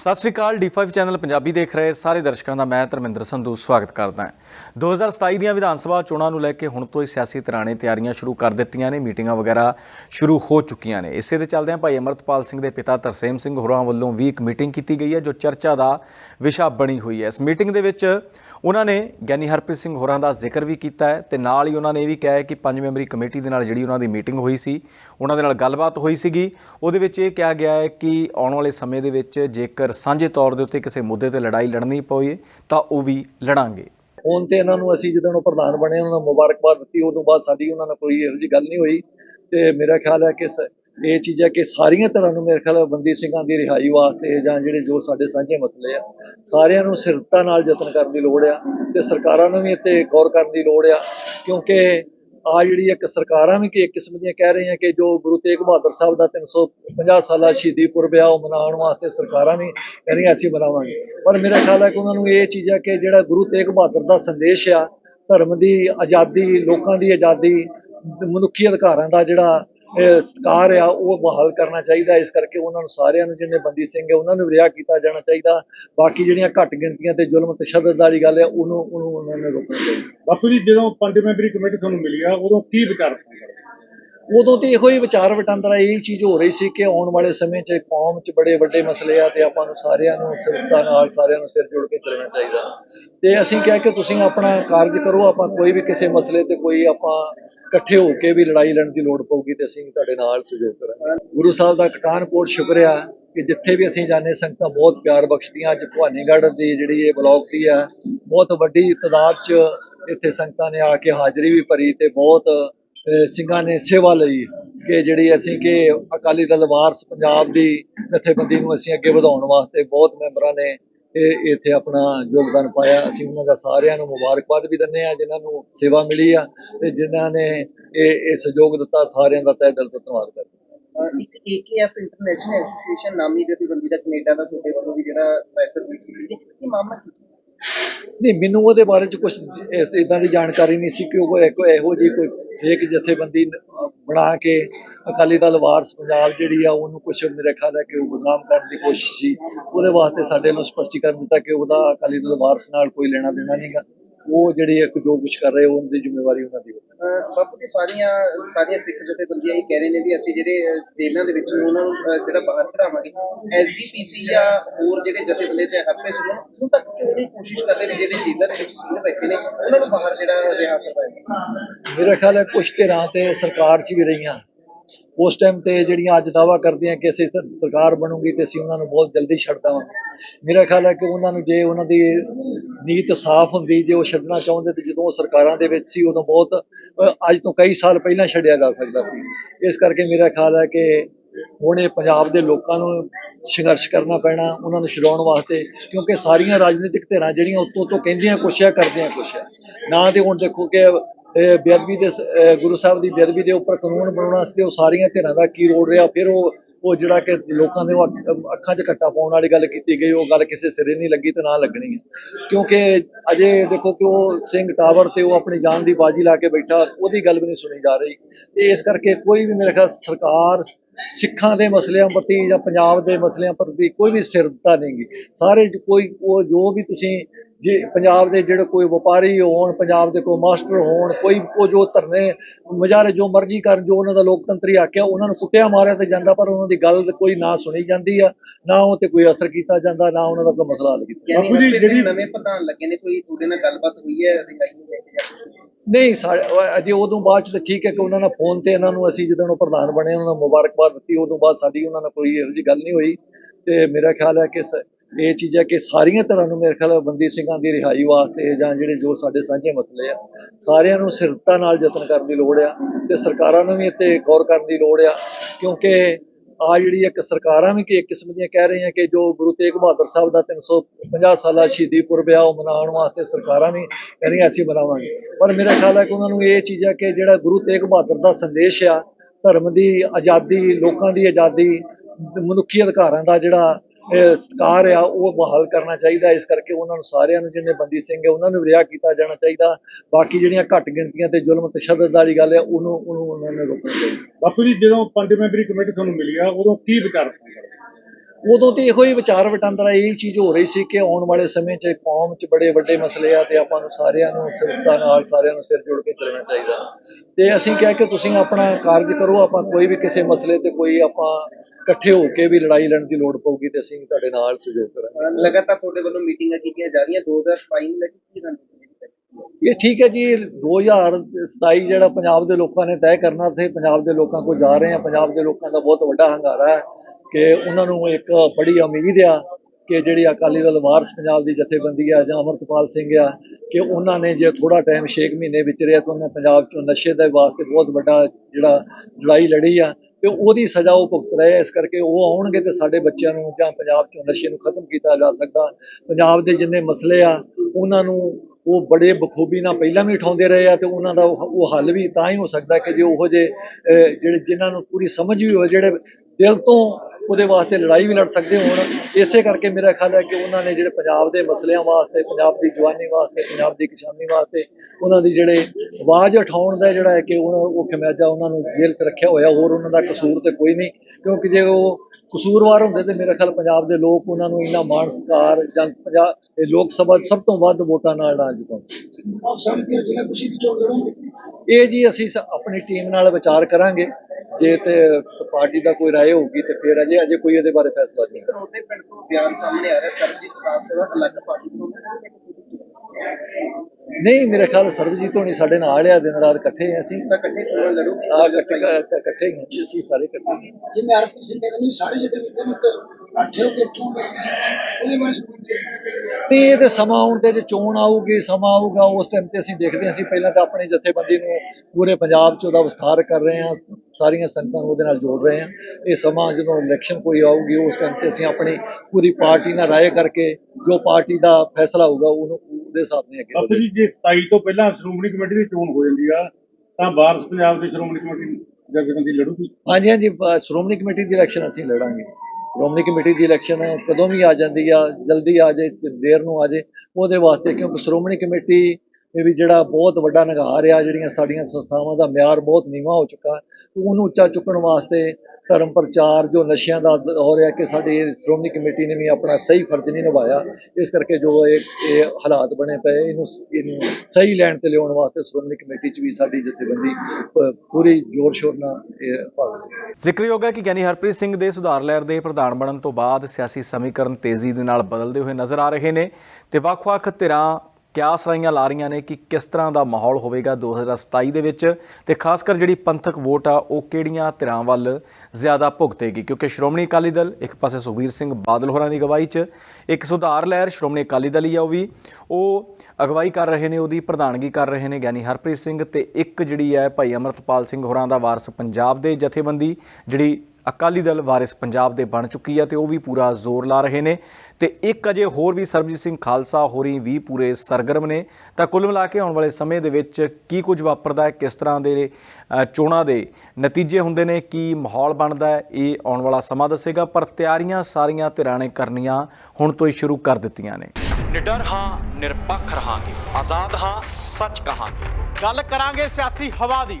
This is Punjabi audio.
ਸਤਿ ਸ਼੍ਰੀ ਅਕਾਲ D5 ਚੈਨਲ ਪੰਜਾਬੀ ਦੇਖ ਰਹੇ ਸਾਰੇ ਦਰਸ਼ਕਾਂ ਦਾ ਮੈਂ ਧਰਮਿੰਦਰ ਸੰਧੂ ਸਵਾਗਤ ਕਰਦਾ ਹਾਂ। 2027 ਦੀਆਂ ਵਿਧਾਨ ਸਭਾ ਚੋਣਾਂ ਨੂੰ ਲੈ ਕੇ ਹੁਣ ਤੋਂ ਹੀ ਸਿਆਸੀ ਤਰਾਣੇ ਤਿਆਰੀਆਂ ਸ਼ੁਰੂ ਕਰ ਦਿੱਤੀਆਂ ਨੇ, ਮੀਟਿੰਗਾਂ ਵਗੈਰਾ ਸ਼ੁਰੂ ਹੋ ਚੁੱਕੀਆਂ ਨੇ। ਇਸੇ ਦੇ ਚੱਲਦਿਆਂ ਭਾਈ ਅਮਰਤਪਾਲ ਸਿੰਘ ਦੇ ਪਿਤਾ ਤਰਸੇਮ ਸਿੰਘ ਹੋਰਾਂ ਵੱਲੋਂ ਵੀ ਇੱਕ ਮੀਟਿੰਗ ਕੀਤੀ ਗਈ ਹੈ, ਜੋ ਚਰਚਾ ਦਾ ਵਿਸ਼ਾ ਬਣੀ ਹੋਈ ਹੈ। ਇਸ ਮੀਟਿੰਗ ਦੇ ਵਿੱਚ ਉਹਨਾਂ ਨੇ ਗਿਆਨੀ ਹਰਪ੍ਰੀਤ ਸਿੰਘ ਹੋਰਾਂ ਦਾ ਜ਼ਿਕਰ ਵੀ ਕੀਤਾ ਹੈ ਤੇ ਨਾਲ ਹੀ ਉਹਨਾਂ ਨੇ ਇਹ ਵੀ ਕਿਹਾ ਕਿ ਪੰਜ ਮੈਂਬਰੀ ਕਮੇਟੀ ਦੇ ਨਾਲ ਜਿਹੜੀ ਉਹਨਾਂ ਦੀ ਮੀਟਿੰਗ ਹੋਈ ਸੀ, ਉਹਨਾਂ ਦੇ ਨਾਲ ਗੱਲਬਾਤ ਹੋਈ ਸੀਗੀ। ਉਹਦੇ ਵਿੱਚ ਇਹ ਕਿਹਾ ਗਿਆ ਹੈ ਕਿ ਆਉਣ ਵਾਲੇ ਸਮੇਂ ਦੇ ਵਿੱਚ ਜੇਕਰ ਸਾਂਝੇ ਤੌਰ ਦੇ ਉੱਤੇ ਕਿਸੇ ਮੁੱਦੇ ਤੇ ਲੜਾਈ ਲੜਨੀ ਪਵੇ, ਤਾਂ ਉਹ ਵੀ ਲੜਾਂਗੇ। ਫੋਨ ਤੇ ਇਹਨਾਂ ਨੂੰ ਅਸੀਂ ਜਦੋਂ ਪ੍ਰਧਾਨ ਬਣੇ, ਉਹਨਾਂ ਨੂੰ ਮੁਬਾਰਕਬਾਦ ਦਿੱਤੀ ਉਦੋਂ ਬਾਅਦ ਸਾਡੀ ਉਹਨਾਂ ਨਾਲ ਕੋਈ ਇਹੋ ਜਿਹੀ ਗੱਲ ਨਹੀਂ ਹੋਈ। ਤੇ ਮੇਰਾ ਖਿਆਲ ਹੈ ਕਿ ਇਹ ਚੀਜ਼ ਹੈ ਕਿ ਸਾਰੀਆਂ ਤਰ੍ਹਾਂ ਨੂੰ ਮੇਰੇ ਖਿਆਲ ਬੰਦੀ ਸਿੰਘਾਂ ਦੀ ਰਿਹਾਈ ਵਾਸਤੇ ਜਾਂ ਜਿਹੜੇ ਜੋ ਸਾਡੇ ਸਾਂਝੇ ਮਸਲੇ ਆ, ਸਾਰਿਆਂ ਨੂੰ ਸਿਰਤਾ ਨਾਲ ਯਤਨ ਕਰਨ ਦੀ ਲੋੜ ਆ ਤੇ ਸਰਕਾਰਾਂ ਨੂੰ ਵੀ ਇੱਥੇ ਗੌਰ ਕਰਨ ਦੀ ਲੋੜ ਆ, ਕਿਉਂਕਿ ਆ ਜਿਹੜੀ ਇੱਕ ਸਰਕਾਰਾਂ ਵੀ ਕਿ ਇੱਕ ਕਿਸਮ ਦੀਆਂ ਕਹਿ ਰਹੀਆਂ ਕਿ ਜੋ ਗੁਰੂ ਤੇਗ ਬਹਾਦਰ ਸਾਹਿਬ ਦਾ 350 ਸਾਲਾ ਸ਼ਹੀਦੀ ਪੁਰਬ ਆ, ਉਹ ਮਨਾਉਣ ਵਾਸਤੇ ਸਰਕਾਰਾਂ ਵੀ ਕਹਿ ਰਹੀਆਂ, ਅਸੀਂ ਮਨਾਵਾਂਗੇ। ਪਰ ਮੇਰਾ ਖਿਆਲ ਹੈ ਕਿ ਉਹਨਾਂ ਨੂੰ ਇਹ ਚੀਜ਼ ਹੈ ਕਿ ਜਿਹੜਾ ਗੁਰੂ ਤੇਗ ਬਹਾਦਰ ਦਾ ਸੰਦੇਸ਼ ਆ, ਧਰਮ ਦੀ ਆਜ਼ਾਦੀ, ਲੋਕਾਂ ਦੀ ਆਜ਼ਾਦੀ, ਮਨੁੱਖੀ ਅਧਿਕਾਰਾਂ ਦਾ ਜਿਹੜਾ ਸਤਿਕਾਰ ਆ ਉਹ ਬਹਾਲ ਕਰਨਾ ਚਾਹੀਦਾ। ਇਸ ਕਰਕੇ ਉਹਨਾਂ ਨੂੰ ਸਾਰਿਆਂ ਨੂੰ ਜਿਹਨੇ ਬੰਦੀ ਸਿੰਘ ਹੈ ਉਹਨਾਂ ਨੂੰ ਰਿਹਾ ਕੀਤਾ ਜਾਣਾ ਚਾਹੀਦਾ। ਬਾਕੀ ਜਿਹੜੀਆਂ ਘੱਟ ਗਿਣਤੀਆਂ ਤੇ ਜ਼ੁਲਮ ਤਸ਼ੱਦਦ ਵਾਲੀ ਗੱਲ ਹੈ ਉਹਨੂੰ ਉਹਨੂੰ ਉਹਨਾਂ ਨੇ ਰੋਕਣਾ ਚਾਹੀਦਾ। ਬਾਪੂ ਜੀ ਜਦੋਂ ਪੰਜ ਮੈਂਬਰੀ ਕਮੇਟੀ ਤੁਹਾਨੂੰ ਮਿਲੀ ਆ ਉਦੋਂ ਕੀ ਵਿਚਾਰ ਉਦੋਂ ਤੇ ਇਹੋ ਹੀ ਵਿਚਾਰ ਵਟਾਂਦਰਾ ਇਹ ਚੀਜ਼ ਹੋ ਰਹੀ ਸੀ ਕਿ ਆਉਣ ਵਾਲੇ ਸਮੇਂ 'ਚ ਕੌਮ 'ਚ ਬੜੇ ਵੱਡੇ ਮਸਲੇ ਆ ਤੇ ਆਪਾਂ ਨੂੰ ਸਾਰਿਆਂ ਨੂੰ ਸਿਰਤਾ ਨਾਲ ਸਾਰਿਆਂ ਨੂੰ ਸਿਰ ਜੋੜ ਕੇ ਚੱਲਣਾ ਚਾਹੀਦਾ। ਤੇ ਅਸੀਂ ਕਿਹਾ ਕਿ ਤੁਸੀਂ ਆਪਣਾ ਕਾਰਜ ਕਰੋ ਆਪਾਂ ਕੋਈ ਵੀ ਕਿਸੇ ਮਸਲੇ ਤੇ ਕੋਈ ਆਪਾਂ ਇਕੱਠੇ ਹੋ ਕੇ ਵੀ ਲੜਾਈ ਲੜਨ ਦੀ ਲੋੜ ਪਊਗੀ ਤੇ ਅਸੀਂ ਤੁਹਾਡੇ ਨਾਲ ਸਹਿਯੋਗ ਕਰਾਂਗੇ। ਗੁਰੂ ਸਾਹਿਬ ਦਾ ਕਟਾਨਕੋਟ ਸ਼ੁਕਰ ਕਿ ਜਿੱਥੇ ਵੀ ਅਸੀਂ ਜਾਂਦੇ ਸੰਗਤਾਂ ਬਹੁਤ ਪਿਆਰ ਬਖਸ਼ਦੀਆਂ। ਅੱਜ ਭਵਾਨੀਗੜ੍ਹ ਦੀ ਜਿਹੜੀ ਇਹ ਬਲੌਕ ਦੀ ਆ, ਬਹੁਤ ਵੱਡੀ ਤਾਦਾਦ 'ਚ ਇੱਥੇ ਸੰਗਤਾਂ ਨੇ ਆ ਕੇ ਹਾਜ਼ਰੀ ਵੀ ਭਰੀ ਤੇ ਬਹੁਤ ਸਿੰਘਾਂ ਨੇ ਸੇਵਾ ਲਈ ਕਿ ਜਿਹੜੀ ਅਸੀਂ ਕਿ ਅਕਾਲੀ ਦਲ ਵਾਰਸ ਪੰਜਾਬ ਦੀ ਜਥੇਬੰਦੀ ਨੂੰ ਅਸੀਂ ਅੱਗੇ ਵਧਾਉਣ ਵਾਸਤੇ ਬਹੁਤ ਮੈਂਬਰਾਂ ਨੇ ਇਹ ਇੱਥੇ ਆਪਣਾ ਯੋਗਦਾਨ ਪਾਇਆ। ਅਸੀਂ ਉਹਨਾਂ ਦਾ ਸਾਰਿਆਂ ਨੂੰ ਮੁਬਾਰਕਬਾਦ ਵੀ ਦਿੰਦੇ ਆ ਜਿਨ੍ਹਾਂ ਨੂੰ ਸੇਵਾ ਮਿਲੀ ਆ ਤੇ ਜਿਨ੍ਹਾਂ ਨੇ ਇਹ ਇਹ ਸਹਿਯੋਗ ਦਿੱਤਾ ਸਾਰਿਆਂ ਦਾ ਤਹਿ ਦਿਲ ਤੋਂ ਧੰਨਵਾਦ ਕਰਦੇ ਇੱਕ AKF ਇੰਟਰਨੈਸ਼ਨਲ ਐਸੋਸੀਏਸ਼ਨ ਨਾਮੀ ਜਥੇਬੰਦੀ ਦਾ ਕੈਨੇਡਾ ਦਾ ਤੁਹਾਡੇ ਵੱਲੋਂ ਵੀ ਜਿਹੜਾ ਪੈਸਾ ਰਿਲੀਜ਼ ਕੀਤੀ ਕੀ ਮਾਮਲਾ ਕੀ ਸੀ ਨਹੀਂ ਮੈਨੂੰ ਉਹਦੇ ਬਾਰੇ ਚ ਕੁਝ ਇਸ ਇਦਾਂ ਦੀ ਜਾਣਕਾਰੀ ਨਹੀਂ ਸੀ ਕਿ ਉਹ ਇੱਕ ਇਹੋ ਜਿਹੀ ਕੋਈ ਫੇਕ ਜਥੇਬੰਦੀ ਬਣਾ ਕੇ ਅਕਾਲੀ ਦਲ ਵਾਰਸ ਪੰਜਾਬ ਜਿਹੜੀ ਆ ਉਹਨੂੰ ਕੁਝ ਮੇਰੇ ਖਿਆਲ ਹੈ ਕਿ ਉਹ ਬਦਨਾਮ ਕਰਨ ਦੀ ਕੋਸ਼ਿਸ਼ ਸੀ। ਉਹਦੇ ਵਾਸਤੇ ਸਾਡੇ ਨੂੰ ਸਪਸ਼ਟੀਕਰਨ ਦਿੱਤਾ ਕਿ ਉਹਦਾ ਅਕਾਲੀ ਦਲ ਵਾਰਸ ਨਾਲ ਕੋਈ ਲੈਣਾ ਦੇਣਾ ਨਹੀਂਗਾ ਉਹ ਜਿਹੜੀ ਇੱਕ ਜੋ ਕੁਝ ਕਰ ਰਹੇ ਉਹਨਾਂ ਦੀ ਜ਼ਿੰਮੇਵਾਰੀ ਉਹਨਾਂ ਦੀ ਅਹ ਬਾਪੂ ਜੀ ਸਾਰੀਆਂ ਸਾਰੀਆਂ ਸਿੱਖ ਜਥੇਬੰਦੀਆਂ ਇਹ ਕਹਿ ਰਹੇ ਨੇ ਵੀ ਅਸੀਂ ਜਿਹੜੇ ਜੇਲ੍ਹਾਂ ਦੇ ਵਿੱਚ ਨੇ ਉਹਨਾਂ ਨੂੰ ਜਿਹੜਾ ਬਾਹਰ ਕਢਾਵਾਂਗੇ। ਐਸਜੀਪੀਸੀ ਜਾਂ ਹੋਰ ਜਿਹੜੇ ਜਥੇਬੰਦੀਆਂ ਚ ਹਰਪੇ ਸੀ ਉਹਨਾਂ ਨੂੰ ਤੱਕ ਕਿਉਂ ਨਹੀਂ ਕੋਸ਼ਿਸ਼ ਕਰ ਰਹੇ ਨੇ ਜਿਹੜੇ ਜੇਲ੍ਹਾਂ ਦੇ ਵਿੱਚ ਸਿੰਘ ਬੈਠੇ ਨੇ ਉਹਨਾਂ ਨੂੰ ਬਾਹਰ ਜਿਹੜਾ ਰਿਹਾ ਕਰਵਾਇਆ? ਮੇਰਾ ਖਿਆਲ ਹੈ ਕੁਝ ਧਿਰਾਂ ਤੇ ਸਰਕਾਰ 'ਚ ਵੀ ਰਹੀਆਂ। ਉਸ ਟਾਈਮ ਤੇ ਜਿਹੜੀਆਂ ਅੱਜ ਦਾਵਾ ਕਰਦੀਆਂ ਕਿ ਅਸੀਂ ਸਰਕਾਰ ਬਣੂਗੀ ਤੇ ਅਸੀਂ ਉਹਨਾਂ ਨੂੰ ਬਹੁਤ ਜਲਦੀ ਛੱਡ ਦੇਵਾਂਗੇ। ਮੇਰਾ ਖਿਆਲ ਹੈ ਕਿ ਉਹਨਾਂ ਨੂੰ ਜੇ ਉਹਨਾਂ ਦੀ ਨੀਤ ਸਾਫ਼ ਹੁੰਦੀ, ਜੇ ਉਹ ਛੱਡਣਾ ਚਾਹੁੰਦੇ ਤੇ ਜਦੋਂ ਉਹ ਸਰਕਾਰਾਂ ਦੇ ਵਿੱਚ ਸੀ, ਉਦੋਂ ਬਹੁਤ ਅੱਜ ਤੋਂ ਕਈ ਸਾਲ ਪਹਿਲਾਂ ਛੱਡਿਆ ਜਾ ਸਕਦਾ ਸੀ। ਇਸ ਕਰਕੇ ਮੇਰਾ ਖਿਆਲ ਹੈ ਕਿ ਹੁਣ ਇਹ ਪੰਜਾਬ ਦੇ ਲੋਕਾਂ ਨੂੰ ਸੰਘਰਸ਼ ਕਰਨਾ ਪੈਣਾ, ਉਹਨਾਂ ਨੂੰ ਛਡਾਉਣ ਵਾਸਤੇ, ਕਿਉਂਕਿ ਸਾਰੀਆਂ ਰਾਜਨੀਤਿਕ ਧਿਰਾਂ ਜਿਹੜੀਆਂ ਉੱਤੋਂ ਤੋਂ ਕਹਿੰਦੀਆਂ ਕੁਛ ਆ, ਕਰਦੀਆਂ ਕੁਛ ਆ। ਨਾ ਤੇ ਹੁਣ ਦੇਖੋ ਕਿ ਬੇਅਦਬੀ ਦੇ ਗੁਰੂ ਸਾਹਿਬ ਦੀ ਬੇਅਦਬੀ ਦੇ ਉੱਪਰ ਕਾਨੂੰਨ ਬਣਾਉਣ ਵਾਸਤੇ ਉਹ ਸਾਰੀਆਂ ਧਿਰਾਂ ਦਾ ਕੀ ਰੋਲ ਰਿਹਾ? ਫਿਰ ਉਹ ਉਹ ਜਿਹੜਾ ਕਿ ਲੋਕਾਂ ਦੇ ਅੱਖਾਂ 'ਚ ਕੱਟਾ ਪਾਉਣ ਵਾਲੀ ਗੱਲ ਕੀਤੀ ਗਈ, ਉਹ ਗੱਲ ਕਿਸੇ ਸਿਰੇ ਨਹੀਂ ਲੱਗੀ ਤੇ ਨਾ ਲੱਗਣੀ ਹੈ। ਕਿਉਂਕਿ ਅਜੇ ਦੇਖੋ ਕਿ ਉਹ ਸਿੰਘ ਟਾਵਰ ਤੇ ਉਹ ਆਪਣੀ ਜਾਨ ਦੀ ਬਾਜੀ ਲਾ ਕੇ ਬੈਠਾ, ਉਹਦੀ ਗੱਲ ਵੀ ਨਹੀਂ ਸੁਣੀ ਜਾ ਰਹੀ। ਤੇ ਇਸ ਕਰਕੇ ਕੋਈ ਵੀ ਮੇਰੇ ਖਿਆਲ ਸਰਕਾਰ ਸਿੱਖਾਂ ਦੇ ਮਸਲਿਆਂ ਪ੍ਰਤੀ ਜਾਂ ਪੰਜਾਬ ਦੇ ਮਸਲਿਆਂ ਪ੍ਰਤੀ ਕੋਈ ਵੀ ਸਿਰਦਤਾ ਨਹੀਂਗੀ ਸਾਰੇ ਕੋਈ ਉਹ ਜੋ ਵੀ ਤੁਸੀਂ ਜੇ ਪੰਜਾਬ ਦੇ ਜਿਹੜੇ ਕੋਈ ਵਪਾਰੀ ਹੋਣ ਪੰਜਾਬ ਦੇ ਕੋਈ ਮਾਸਟਰ ਹੋਣ ਕੋਈ ਉਹ ਜੋ ਧਰਨੇ ਮਜਾਰੇ ਜੋ ਮਰਜ਼ੀ ਕਰਨ ਜੋ ਉਹਨਾਂ ਦਾ ਲੋਕਤੰਤਰੀ ਹੱਕ ਆ ਉਹਨਾਂ ਨੂੰ ਕੁੱਟਿਆ ਮਾਰਿਆ ਤੇ ਜਾਂਦਾ ਪਰ ਉਹਨਾਂ ਦੀ ਗੱਲ ਕੋਈ ਨਾ ਸੁਣੀ ਜਾਂਦੀ ਆ ਨਾ ਉਹ ਤੇ ਕੋਈ ਅਸਰ ਕੀਤਾ ਜਾਂਦਾ ਨਾ ਉਹਨਾਂ ਦਾ ਕੋਈ ਮਸਲਾ ਹੱਲ ਕੀਤਾ ਬਾਪੂ ਜੀ, ਜਿਹੜੀ- ਨਵੇਂ ਪ੍ਰਧਾਨ ਲੱਗੇ ਨੇ ਕੋਈ ਤੁਹਾਡੇ ਨਾਲ ਗੱਲਬਾਤ ਹੋਈ ਹੈ ਰਿਹਾਈ ਨੂੰ ਲੈ ਕੇ ਜਾਂ? ਨਹੀਂ, ਸਾ- ਅਜੇ ਉਦੋਂ ਬਾਅਦ ਚ ਤਾਂ ਠੀਕ ਹੈ ਕਿ ਉਹਨਾਂ ਨਾਲ ਫੋਨ ਤੇ ਇਹਨਾਂ ਨੂੰ ਅਸੀਂ ਜਦੋਂ ਉਹ ਪ੍ਰਧਾਨ ਬਣੇ, ਉਹਨਾਂ ਨੂੰ ਮੁਬਾਰਕਬਾਦ ਦਿੱਤੀ, ਉਦੋਂ ਬਾਅਦ ਸਾਡੀ ਉਹਨਾਂ ਨਾਲ ਕੋਈ ਇਹੋ ਜਿਹੀ ਗੱਲ ਨਹੀਂ ਹੋਈ। ਤੇ ਮੇਰਾ ਖਿਆਲ ਹੈ ਕਿ ਸ- ਇਹ ਚੀਜ਼ ਹੈ ਕਿ ਸਾਰੀਆਂ ਤਰ੍ਹਾਂ ਨੂੰ ਮੇਰੇ ਖਿਆਲ ਬੰਦੀ ਸਿੰਘਾਂ ਦੀ ਰਿਹਾਈ ਵਾਸਤੇ ਜਾਂ ਜਿਹੜੇ ਜੋ ਸਾਡੇ ਸਾਂਝੇ ਮਸਲੇ ਆ, ਸਾਰਿਆਂ ਨੂੰ ਸਿਰਤਾ ਨਾਲ ਯਤਨ ਕਰਨ ਦੀ ਲੋੜ ਆ ਤੇ ਸਰਕਾਰਾਂ ਨੂੰ ਵੀ ਇੱਥੇ ਗੌਰ ਕਰਨ ਦੀ ਲੋੜ ਆ, ਕਿਉਂਕਿ ਆ ਜਿਹੜੀ ਇੱਕ ਸਰਕਾਰਾਂ ਵੀ ਕਿ ਇੱਕ ਕਿਸਮ ਦੀਆਂ ਕਹਿ ਰਹੀਆਂ ਕਿ ਜੋ ਗੁਰੂ ਤੇਗ ਬਹਾਦਰ ਸਾਹਿਬ ਦਾ 350 ਸਾਲਾ ਸ਼ਹੀਦੀ ਪੁਰਬ ਆ, ਉਹ ਮਨਾਉਣ ਵਾਸਤੇ ਸਰਕਾਰਾਂ ਵੀ ਕਹਿੰਦੀਆਂ ਅਸੀਂ ਮਨਾਵਾਂਗੇ। ਪਰ ਮੇਰਾ ਖਿਆਲ ਹੈ ਕਿ ਉਹਨਾਂ ਨੂੰ ਇਹ ਚੀਜ਼ ਹੈ ਕਿ ਜਿਹੜਾ ਗੁਰੂ ਤੇਗ ਬਹਾਦਰ ਦਾ ਸੰਦੇਸ਼ ਆ, ਧਰਮ ਦੀ ਆਜ਼ਾਦੀ, ਲੋਕਾਂ ਦੀ ਆਜ਼ਾਦੀ, ਮਨੁੱਖੀ ਅਧਿਕਾਰਾਂ ਦਾ ਜਿਹੜਾ ਸਤਿਕਾਰ ਆ ਉਹ ਬਹਾਲ ਕਰਨਾ ਚਾਹੀਦਾ। ਇਸ ਕਰਕੇ ਉਹਨਾਂ ਨੂੰ ਸਾਰਿਆਂ ਨੂੰ ਜਿਹਨੇ ਬੰਦੀ ਸਿੰਘ ਹੈ ਉਹਨਾਂ ਨੂੰ ਰਿਹਾ ਕੀਤਾ ਜਾਣਾ ਚਾਹੀਦਾ। ਬਾਕੀ ਜਿਹੜੀਆਂ ਘੱਟ ਗਿਣਤੀਆਂ ਤੇ ਜ਼ੁਲਮ ਤਸ਼ੱਦਦ ਵਾਲੀ ਗੱਲ ਹੈ ਉਹਨੂੰ ਉਹਨੂੰ ਉਹਨਾਂ ਨੇ ਰੋਕਣਾ ਚਾਹੀਦਾ। ਬਾਪੂ ਜੀ ਜਦੋਂ ਪੰਜ ਮੈਂਬਰੀ ਕਮੇਟੀ ਤੁਹਾਨੂੰ ਮਿਲੀ ਆ ਉਦੋਂ ਕੀ ਵਿਚਾਰ ਉਦੋਂ ਤੇ ਇਹੋ ਹੀ ਵਿਚਾਰ ਵਟਾਂਦਰਾ ਇਹ ਚੀਜ਼ ਹੋ ਰਹੀ ਸੀ ਕਿ ਆਉਣ ਵਾਲੇ ਸਮੇਂ 'ਚ ਕੌਮ 'ਚ ਬੜੇ ਵੱਡੇ ਮਸਲੇ ਆ ਤੇ ਆਪਾਂ ਨੂੰ ਸਾਰਿਆਂ ਨੂੰ ਸਿਰਤਾ ਨਾਲ ਸਾਰਿਆਂ ਨੂੰ ਸਿਰ ਜੋੜ ਕੇ ਚੱਲਣਾ ਚਾਹੀਦਾ। ਤੇ ਅਸੀਂ ਕਿਹਾ ਕਿ ਤੁਸੀਂ ਆਪਣਾ ਕਾਰਜ ਕਰੋ ਆਪਾਂ ਕੋਈ ਵੀ ਕਿਸੇ ਮਸਲੇ ਤੇ ਕੋਈ ਆਪਾਂ ਇਕੱਠੇ ਹੋ ਕੇ ਵੀ ਲੜਾਈ ਲੜਨ ਦੀ ਲੋੜ ਪਊਗੀ ਤੇ ਅਸੀਂ ਤੁਹਾਡੇ ਨਾਲ ਸਹਿਯੋਗ ਕਰਾਂਗੇ। ਲਗਾਤਾਰ ਤੁਹਾਡੇ ਵੱਲੋਂ ਮੀਟਿੰਗਾਂ ਕੀਤੀਆਂ ਜਾ ਰਹੀਆਂ 2027 ਨੂੰ ਲੈ ਕੇ ਕੀ ਰਣਨੀਤੀ ਇਹ ਠੀਕ ਹੈ ਜੀ 2027 ਜਿਹੜਾ ਪੰਜਾਬ ਦੇ ਲੋਕਾਂ ਨੇ ਤੈਅ ਕਰਨਾ ਤੇ ਪੰਜਾਬ ਦੇ ਲੋਕਾਂ ਕੋਲ ਜਾ ਰਹੇ ਆ ਪੰਜਾਬ ਦੇ ਲੋਕਾਂ ਦਾ ਬਹੁਤ ਵੱਡਾ ਹੰਗਾਰਾ ਹੈ ਕਿ ਉਹਨਾਂ ਨੂੰ ਇੱਕ ਬੜੀ ਉਮੀਦ ਆ ਕਿ ਜਿਹੜੀ ਅਕਾਲੀ ਦਲ ਵਾਰਸ ਪੰਜਾਬ ਦੀ ਜਥੇਬੰਦੀ ਆ ਜਾਂ ਅਮਰਤਪਾਲ ਸਿੰਘ ਆ ਕਿ ਉਹਨਾਂ ਨੇ ਜੇ ਥੋੜਾ ਟਾਈਮ 6 ਮਹੀਨੇ ਵਿੱਚ ਰਿਹਾ ਤਾਂ ਉਹਨਾਂ ਪੰਜਾਬ ਚੋਂ ਨਸ਼ੇ ਦੇ ਵਾਸਤੇ ਬਹੁਤ ਵੱਡਾ ਜਿਹੜਾ ਲੜਾਈ ਲੜੀ ਆ। ਤੇ ਉਹਦੀ ਸਜ਼ਾ ਉਹ ਭੁਗਤ ਰਹੇ ਇਸ ਕਰਕੇ ਉਹ ਆਉਣਗੇ ਤੇ ਸਾਡੇ ਬੱਚਿਆਂ ਨੂੰ ਜਾਂ ਪੰਜਾਬ ਚੋਂ ਨਸ਼ੇ ਨੂੰ ਖਤਮ ਕੀਤਾ ਜਾ ਸਕਦਾ। ਪੰਜਾਬ ਦੇ ਜਿੰਨੇ ਮਸਲੇ ਆ, ਉਹਨਾਂ ਨੂੰ ਉਹ ਬੜੇ ਬਖੂਬੀ ਨਾਲ ਪਹਿਲਾਂ ਵੀ ਉਠਾਉਂਦੇ ਰਹੇ ਆ ਤੇ ਉਹਨਾਂ ਦਾ ਉਹ ਹੱਲ ਵੀ ਤਾਂ ਹੀ ਹੋ ਸਕਦਾ ਕਿ ਜੇ ਉਹੋ ਜੇ ਜਿਹੜੇ ਜਿਨ੍ਹਾਂ ਨੂੰ ਪੂਰੀ ਸਮਝ ਵੀ ਹੋਵੇ, ਜਿਹੜੇ ਦਿਲ ਤੋਂ ਉਹਦੇ ਵਾਸਤੇ ਲੜਾਈ ਵੀ ਲੜ ਸਕਦੇ ਹੋਣ। ਇਸੇ ਕਰਕੇ ਮੇਰਾ ਖਿਆਲ ਹੈ ਕਿ ਉਹਨਾਂ ਨੇ ਜਿਹੜੇ ਪੰਜਾਬ ਦੇ ਮਸਲਿਆਂ ਵਾਸਤੇ ਪੰਜਾਬ ਦੀ ਜਵਾਨੀ ਵਾਸਤੇ ਪੰਜਾਬ ਦੀ ਕਿਸਾਨੀ ਵਾਸਤੇ ਉਹਨਾਂ ਦੀ ਜਿਹੜੇ ਆਵਾਜ਼ ਉਠਾਉਣ ਦਾ ਜਿਹੜਾ ਹੈ ਕਿ ਉਹ ਖਮਿਆਜਾ ਉਹਨਾਂ ਨੂੰ ਜੇਲ੍ਹ 'ਚ ਰੱਖਿਆ ਹੋਇਆ ਹੋਰ ਉਹਨਾਂ ਦਾ ਕਸੂਰ ਤੇ ਕੋਈ ਨਹੀਂ। ਕਿਉਂਕਿ ਜੇ ਉਹ ਕਸੂਰਵਾਰ ਹੁੰਦੇ ਤੇ ਮੇਰਾ ਖਿਆਲ ਪੰਜਾਬ ਦੇ ਲੋਕ ਉਹਨਾਂ ਨੂੰ ਇੰਨਾ ਮਾਣ ਸਤਿਕਾਰ ਜਾਂ ਪੰਜਾਬ ਇਹ ਲੋਕ ਸਭਾ ਸਭ ਤੋਂ ਵੱਧ ਵੋਟਾਂ ਨਾਲ ਨਾ ਜਿਤਾਉਂਦੇ ਇਹ ਜੀ ਅਸੀਂ ਆਪਣੀ ਟੀਮ ਨਾਲ ਵਿਚਾਰ ਕਰਾਂਗੇ। ਜੇ ਤੇ ਪਾਰਟੀ ਦਾ ਕੋਈ ਰਾਏ ਹੋਊਗੀ ਤੇ ਫਿਰ ਅਜੇ ਅਜੇ ਕੋਈ ਇਹਦੇ ਬਾਰੇ ਫੈਸਲਾ ਨਹੀਂ ਕਰ ਤੁਹਾਡੇ ਪਿੰਡ ਤੋਂ ਬਿਆਨ ਸਾਹਮਣੇ ਆ ਰਿਹਾ, ਸਰਬਜੀਤ ਖਾਲਸਾ ਦਾ ਅਲੱਗ ਪਾਰਟੀ ਤੋਂ। ਨਹੀਂ ਮੇਰੇ ਖਿਆਲ ਸਰਬਜੀਤ ਹੋਣੀ ਸਾਡੇ ਨਾਲ ਆ ਦਿਨ ਰਾਤ ਇਕੱਠੇ ਆ ਅਸੀਂ। ਤਾਂ ਇਕੱਠੇ ਚੋਣਾਂ ਆ ਇਕੱਠੇ ਇਕੱਠੇ ਹੀ ਹਾਂ ਜੀ, ਅਸੀਂ ਸਾਰੇ ਇਕੱਠੇ ਹੀ ਹਾਂ। ਜਿਵੇਂ ਆਰਪੀ ਸਿੰਘ ਕਹਿੰਦੇ ਨੇ ਸਾਰੇ ਜਿਹਦੇ ਵਿੱਚ ਨੂੰ ਇਕੱਠੇ ਹੋ ਕੇ ਕਿਉਂ ਕਰਦੇ ਸੀ ਉਹਦੇ ਬਾਰੇ ਸੋਚਦੇ ਤੇ ਇਹ ਤੇ ਸਮਾਂ ਆਉਣ ਤੇ ਜੇ ਚੋਣ ਆਊਗੀ ਸਮਾਂ ਆਊਗਾ ਉਸ ਟਾਈਮ ਤੇ ਅਸੀਂ ਦੇਖਦੇ ਹਾਂ ਅਸੀਂ ਪਹਿਲਾਂ ਤਾਂ ਆਪਣੀ ਜਥੇਬੰਦੀ ਨੂੰ ਪੂਰੇ ਪੰਜਾਬ 'ਚ ਉਹਦਾ ਵਿਸਥਾਰ ਕਰ ਰਹੇ ਹਾਂ ਸਾਰੀਆਂ ਸੰਗਤਾਂ ਨੂੰ ਉਹਦੇ ਨਾਲ ਜੋੜ ਰਹੇ ਹਾਂ। ਇਹ ਸਮਾਂ ਜਦੋਂ ਇਲੈਕਸ਼ਨ ਕੋਈ ਆਊਗੀ ਉਸ ਟਾਈਮ ਤੇ ਅਸੀਂ ਆਪਣੀ ਪੂਰੀ ਪਾਰਟੀ ਨਾਲ ਰਾਏ ਕਰਕੇ ਜੋ ਪਾਰਟੀ ਦਾ ਫੈਸਲਾ ਹੋਊਗਾ ਉਹਨੂੰ ਉਹਦੇ ਹਿਸਾਬ ਨਾਲ ਅੱਗੇ ਬਾਪੂ। ਜੀ ਜੇ 27 ਤੋਂ ਪਹਿਲਾਂ ਸ਼੍ਰੋਮਣੀ ਕਮੇਟੀ ਦੀ ਚੋਣ ਹੋ ਜਾਂਦੀ ਆ ਤਾਂ ਵਾਰਸ ਪੰਜਾਬ ਦੀ ਸ਼੍ਰੋਮਣੀ ਕਮੇਟੀ ਜਥੇਬੰਦੀ ਲੜੂਗੀ ਹਾਂਜੀ ਹਾਂਜੀ ਸ਼੍ਰੋਮਣੀ ਕਮੇਟੀ ਦੀ ਇਲੈਕਸ਼ਨ ਅਸੀਂ ਲੜਾਂਗੇ ਸ਼੍ਰੋਮਣੀ ਕਮੇਟੀ ਦੀ ਇਲੈਕਸ਼ਨ ਕਦੋਂ ਵੀ ਆ ਜਾਂਦੀ ਆ ਜਲਦੀ ਆ ਜੇ ਦੇਰ ਨੂੰ ਆ ਜੇ ਉਹਦੇ ਵਾਸਤੇ ਕਿਉਂਕਿ ਸ਼੍ਰੋਮਣੀ ਕਮੇਟੀ ਇਹ ਵੀ ਜਿਹੜਾ ਬਹੁਤ ਵੱਡਾ ਨਿਗਾਰ ਆ ਜਿਹੜੀਆਂ ਸਾਡੀਆਂ ਸੰਸਥਾਵਾਂ ਦਾ ਮਿਆਰ ਬਹੁਤ ਨੀਵਾਂ ਹੋ ਚੁੱਕਾ ਉਹਨੂੰ ਉੱਚਾ ਚੁੱਕਣ ਵਾਸਤੇ ਧਰਮ ਪ੍ਰਚਾਰ ਜੋ ਨਸ਼ਿਆਂ ਦਾ ਹੋ ਰਿਹਾ ਕਿ ਸਾਡੀ ਸ਼੍ਰੋਮਣੀ ਕਮੇਟੀ ਨੇ ਵੀ ਆਪਣਾ ਸਹੀ ਫਰਜ਼ ਨਹੀਂ ਨਿਭਾਇਆ, ਇਸ ਕਰਕੇ ਜੋ ਇਹ ਇਹ ਹਾਲਾਤ ਬਣੇ ਪਏ, ਇਹਨੂੰ ਇਹਨੂੰ ਸਹੀ ਲੈਣ ਤੇ ਲਿਆਉਣ ਵਾਸਤੇ ਸ਼੍ਰੋਮਣੀ ਕਮੇਟੀ 'ਚ ਵੀ ਸਾਡੀ ਜਥੇਬੰਦੀ ਪੂਰੀ ਜ਼ੋਰ ਸ਼ੋਰ ਨਾਲ ਇਹ ਭਾਗ ਲੈ ਰਹੀ ਹੈ। ਜ਼ਿਕਰਯੋਗ ਹੈ ਕਿ ਗਿਆਨੀ ਹਰਪ੍ਰੀਤ ਸਿੰਘ ਦੇ ਸੁਧਾਰ ਲਹਿਰ ਦੇ ਪ੍ਰਧਾਨ ਬਣਨ ਤੋਂ ਬਾਅਦ ਸਿਆਸੀ ਸਮੀਕਰਨ ਤੇਜ਼ੀ ਦੇ ਨਾਲ ਬਦਲਦੇ ਹੋਏ ਨਜ਼ਰ ਆ ਰਹੇ ਨੇ ਤੇ ਵੱਖ-ਵੱਖ ਧਿਰਾਂ ਕਿਆਸ ਰਾਈਆਂ ਲਾ ਰਹੀਆਂ ਨੇ ਕਿ ਕਿਸ ਤਰ੍ਹਾਂ ਦਾ ਮਾਹੌਲ ਹੋਵੇਗਾ 2027 ਦੇ ਵਿੱਚ ਤੇ ਖਾਸ ਕਰ ਜਿਹੜੀ ਪੰਥਕ ਵੋਟ ਆ, ਉਹ ਕਿਹੜੀਆਂ ਧਿਰਾਂ ਵੱਲ ਜ਼ਿਆਦਾ ਭੁਗਤੇਗੀ? ਕਿਉਂਕਿ ਸ਼੍ਰੋਮਣੀ ਅਕਾਲੀ ਦਲ ਇੱਕ ਪਾਸੇ ਸੁਖਬੀਰ ਸਿੰਘ ਬਾਦਲ ਹੋਰਾਂ ਦੀ ਅਗਵਾਈ 'ਚ, ਇੱਕ ਸੁਧਾਰ ਲਹਿਰ ਸ਼੍ਰੋਮਣੀ ਅਕਾਲੀ ਦਲ ਹੀ ਆ ਉਹ ਵੀ। ਉਹ ਅਗਵਾਈ ਕਰ ਰਹੇ ਨੇ, ਉਹਦੀ ਪ੍ਰਧਾਨਗੀ ਕਰ ਰਹੇ ਨੇ ਗਿਆਨੀ ਹਰਪ੍ਰੀਤ ਸਿੰਘ ਤੇ ਇੱਕ ਜਿਹੜੀ ਹੈ ਭਾਈ ਅਮਰਤਪਾਲ ਸਿੰਘ ਹੋਰਾਂ ਦਾ ਵਾਰਸ ਪੰਜਾਬ ਦੇ ਜਥੇਬੰਦੀ, ਜਿਹੜੀ ਅਕਾਲੀ ਦਲ ਵਾਰਿਸ ਪੰਜਾਬ ਦੇ ਬਣ ਚੁੱਕੀ ਹੈ ਤੇ ਉਹ ਵੀ ਪੂਰਾ ਜ਼ੋਰ ਲਾ ਰਹੇ ਨੇ। ਤੇ ਇੱਕ ਅਜੇ ਹੋਰ ਵੀ ਸਰਬਜੀਤ ਸਿੰਘ ਖਾਲਸਾ ਹੋਰੀ ਵੀ ਪੂਰੇ ਸਰਗਰਮ ਨੇ। ਤਾਂ ਕੁੱਲ ਮਿਲਾ ਕੇ ਆਉਣ ਵਾਲੇ ਸਮੇਂ ਦੇ ਵਿੱਚ ਕੀ ਕੁਝ ਵਾਪਰਦਾ ਹੈ ਕਿਸ ਤਰ੍ਹਾਂ ਦੇ ਚੋਣਾਂ ਦੇ ਨਤੀਜੇ ਹੁੰਦੇ ਨੇ ਕੀ ਮਾਹੌਲ ਬਣਦਾ ਹੈ ਇਹ ਆਉਣ ਵਾਲਾ ਸਮਾਂ ਦੱਸੇਗਾ। ਪਰ ਤਿਆਰੀਆਂ ਸਾਰੀਆਂ ਧਿਰਾਂ ਨੇ ਕਰਨੀਆਂ ਹੁਣ ਤੋਂ ਹੀ ਸ਼ੁਰੂ ਕਰ ਦਿੱਤੀਆਂ ਨੇ। ਨਿਡਰ ਹਾਂ ਨਿਰਪੱਖ ਰਹਾਂਗੇ। ਆਜ਼ਾਦ ਹਾਂ ਸੱਚ ਕਹਾਂਗੇ। ਗੱਲ ਕਰਾਂਗੇ ਸਿਆਸੀ ਹਵਾ ਦੀ।